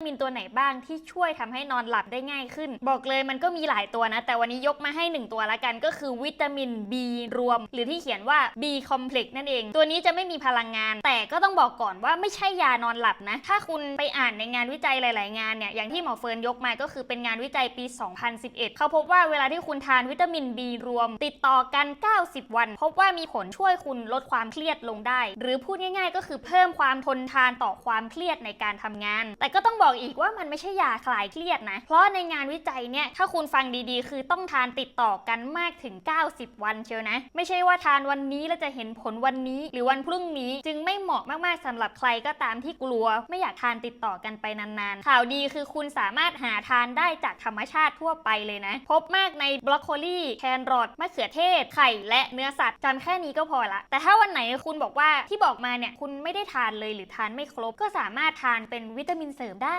มินตัวไหนบ้างที่ช่วยทำให้นอนหลับได้ง่ายขึ้น บอกเลยมันก็มีหลายตัวนะ แต่วันนี้ยกมาให้ 1 ตัวละกันก็คือวิตามิน B รวม หรือที่เขียนว่า B complex นั่นเอง ตัวนี้จะไม่มีพลังงาน แต่ก็ต้องบอกก่อนว่าไม่ใช่ยานอนหลับนะ ถ้าคุณไปอ่านในงานวิจัยหลาย ๆ งานเนี่ยอย่างที่หมอเฟิร์นยกมาก็คือเป็นงานวิจัยปี 2011 เขาพบว่าเวลาที่คุณทานวิตามิน B รวม ติดต่อกัน 90 วัน พบว่ามีผลช่วยคุณลดความเครียดลงได้ หรือพูดง่าย ๆ ก็คือเพิ่มความทนทานต่อความเครียดในการทำงาน แต่ก็ต้องบอกอกอีกว่ามันไม่ใช่ยาคลายเครียดนะ เพราะในงานวิจัยเนี่ยถ้าคุณฟังดีๆ คือต้องทานติดต่อกันมากถึง 90 วันเชียวนะ ไม่ใช่ว่าทานวันนี้แล้วจะเห็นผลวันนี้ หรือวันพรุ่งนี้จึงไม่เหมาะมากๆสำหรับใครก็ตามที่กลัว ไม่อยากทานติดต่อกันไปนานๆ ข่าวดีคือคุณสามารถหาทานได้จากธรรมชาติทั่วไปเลยนะ พบมากในบรอกโคลีแครอทมะเขือเทศ ไข่และเนื้อสัตว์จำแค่นี้ก็พอละ แต่ถ้าวันไหนคุณบอกว่าที่บอกมาเนี่ยคุณไม่ได้ทานเลยหรือทานไม่ครบก็สามารถทานเป็นวิตามินเสริมได้